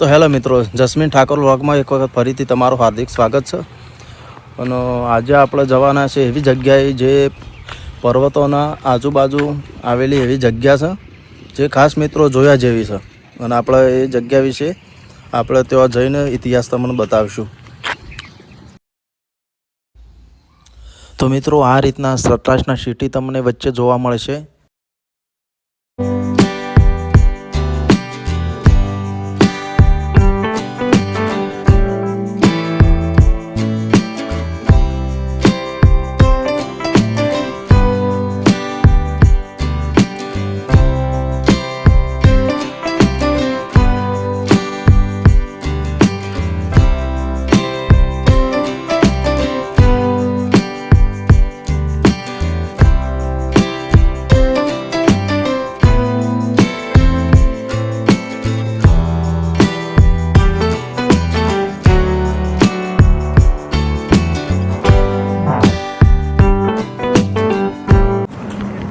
તો હેલો મિત્રો, જસ્મીન ઠાકોર વ્લોગમાં એક વખત ફરીથી તમારું હાર્દિક સ્વાગત છે. અને આજે આપણે જવાના છે એવી જગ્યાએ જે પર્વતોના આજુબાજુ આવેલી એવી જગ્યા છે, જે ખાસ મિત્રો જોયા જેવી છે. અને આપણે એ જગ્યા વિશે આપણે ત્યાં જઈને ઇતિહાસ તમને બતાવીશું. તો મિત્રો, આ રીતના સતરાજના સિટી તમને વચ્ચે જોવા મળશે.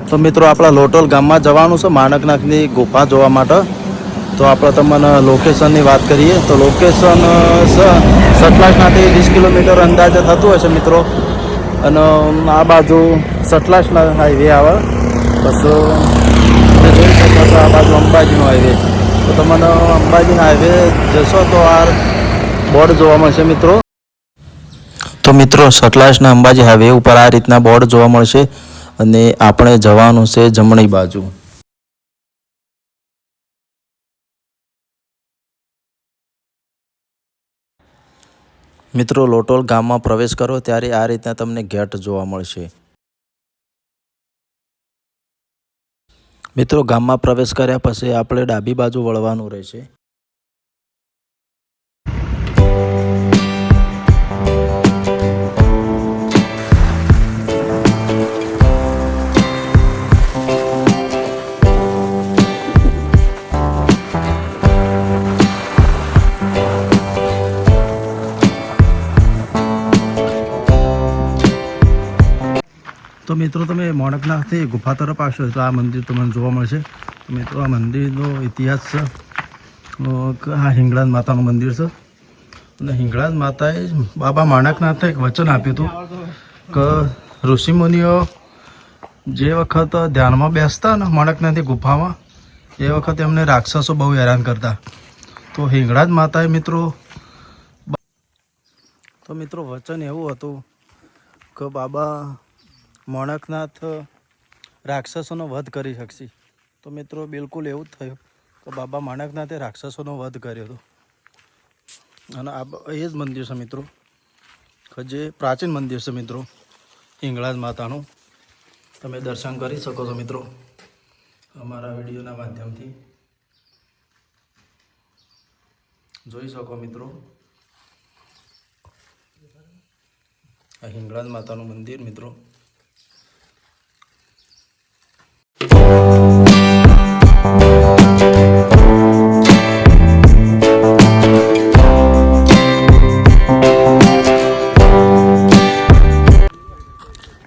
તો મિત્રો આપણા લોટોલ ગામમાં જવાનું છે માણકનાથની ગુફા જોવા માટે. તો આપણે તમને લોકેશનની વાત કરીએ. તો લોકેશન સટલાસનાથી વીસ કિલોમીટર અંદાજે થતું હશે મિત્રો. અને આ બાજુ સતલાસના હાઈવે આવે. બસ જોઈ શકો છો આ બાજુ અંબાજીનો હાઈવે તો તમને અંબાજીના હાઈવે જશો તો આ બોર્ડ જોવા મળશે મિત્રો. તો મિત્રો સતલાસના અંબાજી હાઈવે ઉપર આ રીતના બોર્ડ જોવા મળશે. અને આપણે જવાનું છે જમણી બાજુ. મિત્રો, લોટોલ ગામમાં પ્રવેશ કરો ત્યારે આ રીતના તમને ગેટ જોવા મળશે. મિત્રો, ગામમાં પ્રવેશ કર્યા પછી આપણે ડાબી બાજુ વળવાનું રહેશે. મિત્રો, તમે મોણકનાથથી ગુફા તરફ આવશો તો આ મંદિર તમને જોવા મળશે. મિત્રો, આ મંદિરનો ઇતિહાસ છે. આ હિંગળાજ માતાનું મંદિર છે. અને હિંગળાજ માતાએ બાબા માણકનાથે એક વચન આપ્યું હતું કે ઋષિમુનિઓ જે વખત ધ્યાનમાં બેસતા ને માણકનાથની ગુફામાં, એ વખત એમને રાક્ષસો બહુ હેરાન કરતા. તો હિંગળાજ માતાએ મિત્રો, તો મિત્રો, વચન એવું હતું કે બાબા મોણકનાથ રાક્ષસોનો વધ કરી શકશે. તો મિત્રો, બિલકુલ એવું જ થયું કે બાબા માણકનાથે રાક્ષસોનો વધ કર્યો હતો. અને આ એ જ મંદિર છે મિત્રો. જે પ્રાચીન મંદિર છે મિત્રો, હિંગળાજ માતાનું. તમે દર્શન કરી શકો છો મિત્રો, અમારા વિડીયોના માધ્યમથી. જોઈ શકો મિત્રો, આ હિંગળાજ માતાનું મંદિર મિત્રો.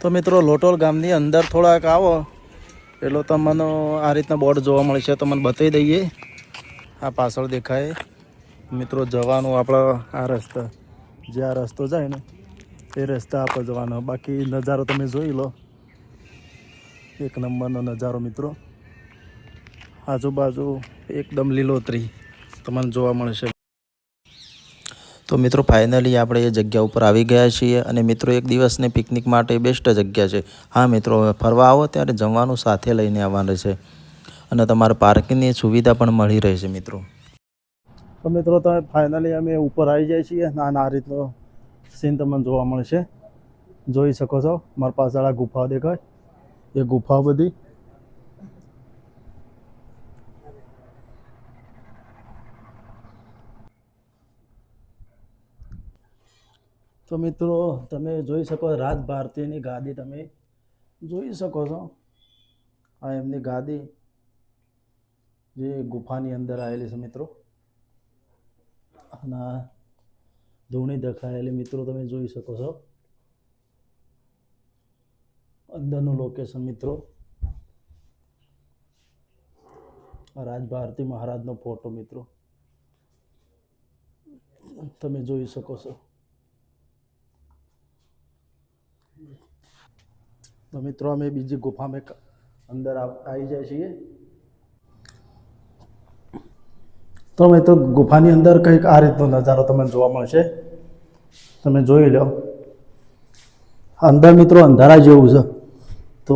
તો મિત્રો લોટોલ ગામની અંદર થોડાક આવો. એટલે તમને આ રીતના બોર્ડ જોવા મળશે તમને બતાવી દઈએ. આ પાછળ દેખાય. મિત્રો જવાનું આપણા આ રસ્તા. જે આ રસ્તો જાય ને, એ રસ્તા આપણે જવાનો. બાકી નજારો તમે જોઈ લો. એક નંબરનો નજારો મિત્રો. આજુબાજુ એકદમ લીલોતરી તમને જોવા મળશે. તો મિત્રો ફાઇનલી આપણે એ જગ્યા ઉપર આવી ગયા છીએ અને મિત્રો, એક દિવસની પિકનિક માટે બેસ્ટ જગ્યા છે. હા મિત્રો ફરવા આવો ત્યારે જમવાનું સાથે લઈને આવવાનું છે અને તમારે પાર્કિંગની સુવિધા પણ મળી રહેશે મિત્રો. તો મિત્રો તમે ફાઇનલી અમે ઉપર આવી જાય છીએ નાના આ રીતનો સીન તમને જોવા મળશે. જોઈ શકો છો, મારા પાસે આ ગુફા દેખાય. એ ગુફા બધી તો મિત્રો, તમે જોઈ શકો રાજ ભારતીની ગાદી તમે જોઈ શકો છો. આ એમની ગાદી જે ગુફાની અંદર આવેલી છે મિત્રો. અને ધૂણી દેખાયેલી મિત્રો તમે જોઈ શકો છો. અંદરનું લોકેશન મિત્રો. રાજ ભારતી મહારાજનો ફોટો મિત્રો. તમે જોઈ શકો છો. તો મિત્રો, અમે બીજી ગુફામાં અંદર આવી જાય છીએ. તો મિત્રો, ગુફાની અંદર કંઈક આ રીતનો નજારો તમને જોવા મળશે. તમે જોઈ લો. અંદર મિત્રો, અંધારા જેવું છે. તો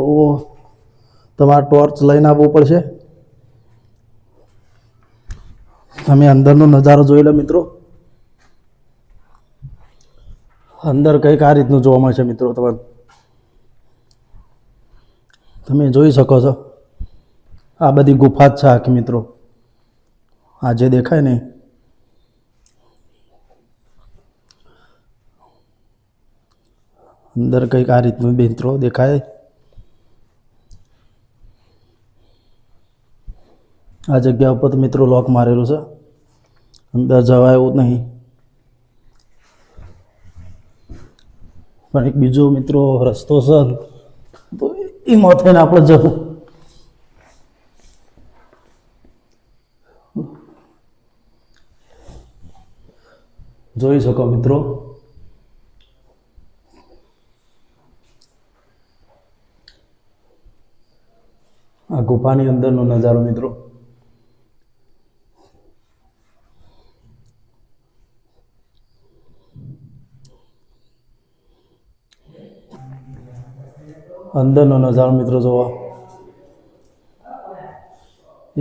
તમારે ટોર્ચ લઈને આવવું પડશે. તમે અંદરનો નજારો જોઈ લો મિત્રો. અંદર કંઈક આ રીતનું જોવા મળશે મિત્રો તમારે તમે જોઈ શકો છો. આ બધી ગુફા જ છે આખી મિત્રો. આ જે દેખાય ને. અંદર કંઈક આ રીતનું મિત્રો દેખાય. આ જગ્યા ઉપર તો મિત્રો લોક મારેલું છે. અંદર જવાય એવું નહીં. પણ એક બીજો મિત્રો રસ્તો છે. તો એમાં થઈને આપણે જવું. જોઈ શકો મિત્રો. આ ગુફાની અંદરનો નજારો મિત્રો. અંદરનો નજારો મિત્રો જોવા.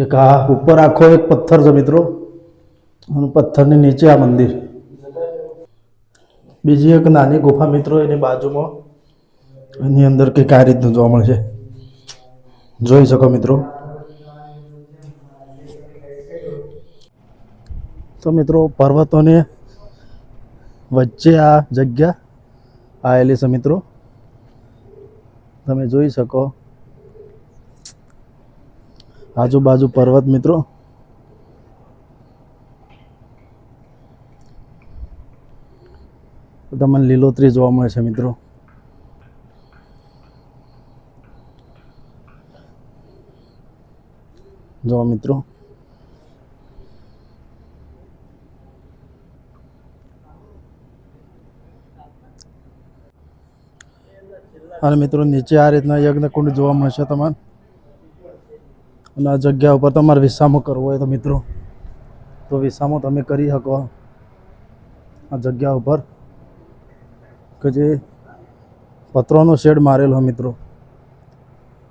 એક આ ઉપર આખો એક પથ્થર છે મિત્રો. અને પથ્થરની નીચે આ મંદિર. બીજી એક નાની ગુફા મિત્રો એની બાજુમાં એની અંદર કંઈક આ રીતનું જોવા મળશે. જોઈ શકો મિત્રો. તો મિત્રો પર્વતોને વચ્ચે આ જગ્યા આવેલી છે મિત્રો. તમે જોઈ શકો. આજુબાજુ પર્વત મિત્રો. તમને લીલોતરી જોવા મળે છે મિત્રો. જો મિત્રો. અને મિત્રો, નીચે આ રીતના યજ્ઞકુંડ જોવા મળશે તમારે. અને આ જગ્યા ઉપર તમારે વિસામો કરવો હોય તો મિત્રો, તો વિસામો તમે કરી શકો. આ જગ્યા ઉપર કે જે પતરોનો શેડ મારેલો મિત્રો,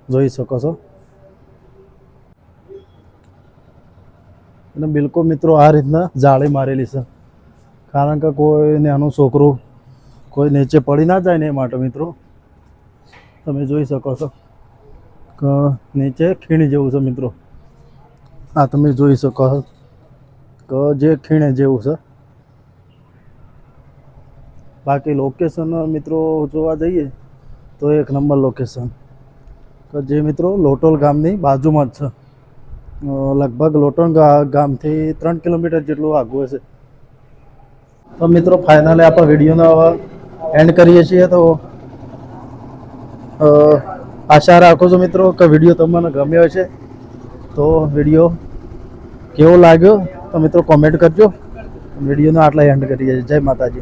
જોઈ શકો છો. અને બિલકુલ મિત્રો, આ રીતના જાળી મારેલી છે. કારણ કે કોઈ નાનું છોકરું કોઈ નીચે પડી ના જાય ને એ માટે મિત્રો તમે જોઈ શકો છો. નીચે ખીણ જેવું છે મિત્રો. આ તમે જોઈ શકો છો. કે જે ખીણે જેવું છે. બાકી લોકેશન મિત્રો જોવા જઈએ તો એક નંબર લોકેશન કે જે મિત્રો લોટોલ ગામની બાજુમાં જ છે. લગભગ લોટોલ ગામથી ત્રણ કિલોમીટર જેટલું આગું હશે. તો મિત્રો ફાઇનલી આપણે વિડીયોનો એન્ડ કરીએ છીએ તો આશા રાખું છું મિત્રો કે વીડિયો તમને ગમ્યો છે તો વીડિયો કેવો લાગ્યો તો મિત્રો કોમેન્ટ કરજો. વિડીયોનો આટલા એન્ડ કરીએ જય માતાજી.